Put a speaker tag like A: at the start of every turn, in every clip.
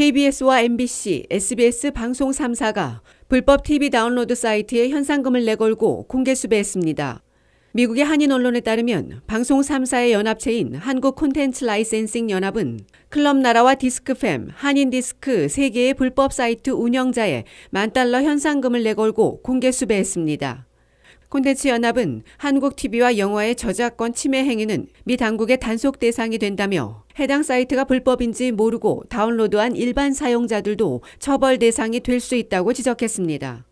A: KBS와 MBC, SBS 방송 3사가 불법 TV 다운로드 사이트에 현상금을 내걸고 공개 수배했습니다. 미국의 한인 언론에 따르면 방송 3사의 연합체인 한국 콘텐츠 라이센싱 연합은 클럽 나라와 디스크팸, 한인 디스크 3개의 불법 사이트 운영자에 만 달러 현상금을 내걸고 공개 수배했습니다. 콘텐츠 연합은 한국 TV와 영화의 저작권 침해 행위는 미 당국의 단속 대상이 된다며 해당 사이트가 불법인지 모르고 다운로드한 일반 사용자들도 처벌 대상이 될 수 있다고 지적했습니다.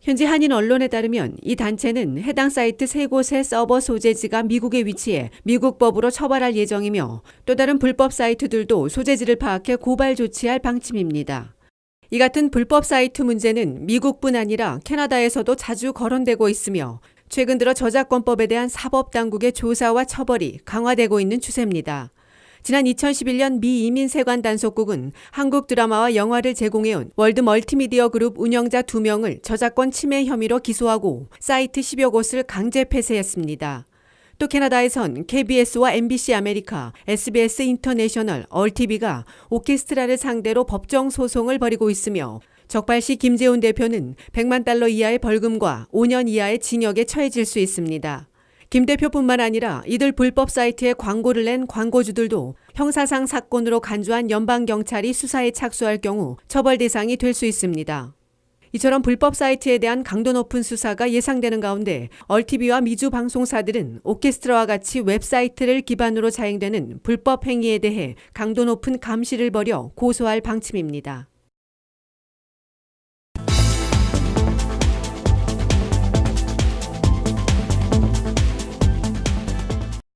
A: 현지 한인 언론에 따르면 이 단체는 해당 사이트 세 곳의 서버 소재지가 미국에 위치해 미국 법으로 처벌할 예정이며 또 다른 불법 사이트들도 소재지를 파악해 고발 조치할 방침입니다. 이 같은 불법 사이트 문제는 미국뿐 아니라 캐나다에서도 자주 거론되고 있으며 최근 들어 저작권법에 대한 사법 당국의 조사와 처벌이 강화되고 있는 추세입니다. 지난 2011년 미 이민세관 단속국은 한국 드라마와 영화를 제공해온 월드 멀티미디어 그룹 운영자 2명을 저작권 침해 혐의로 기소하고 사이트 10여 곳을 강제 폐쇄했습니다. 또 캐나다에선 KBS와 MBC 아메리카, SBS 인터내셔널, 얼티비가 오케스트라를 상대로 법정 소송을 벌이고 있으며 적발시 김재훈 대표는 100만 달러 이하의 벌금과 5년 이하의 징역에 처해질 수 있습니다. 김 대표뿐만 아니라 이들 불법 사이트에 광고를 낸 광고주들도 형사상 사건으로 간주한 연방경찰이 수사에 착수할 경우 처벌 대상이 될 수 있습니다. 이처럼 불법 사이트에 대한 강도 높은 수사가 예상되는 가운데 얼티비와 미주 방송사들은 오케스트라와 같이 웹사이트를 기반으로 자행되는 불법 행위에 대해 강도 높은 감시를 벌여 고소할 방침입니다.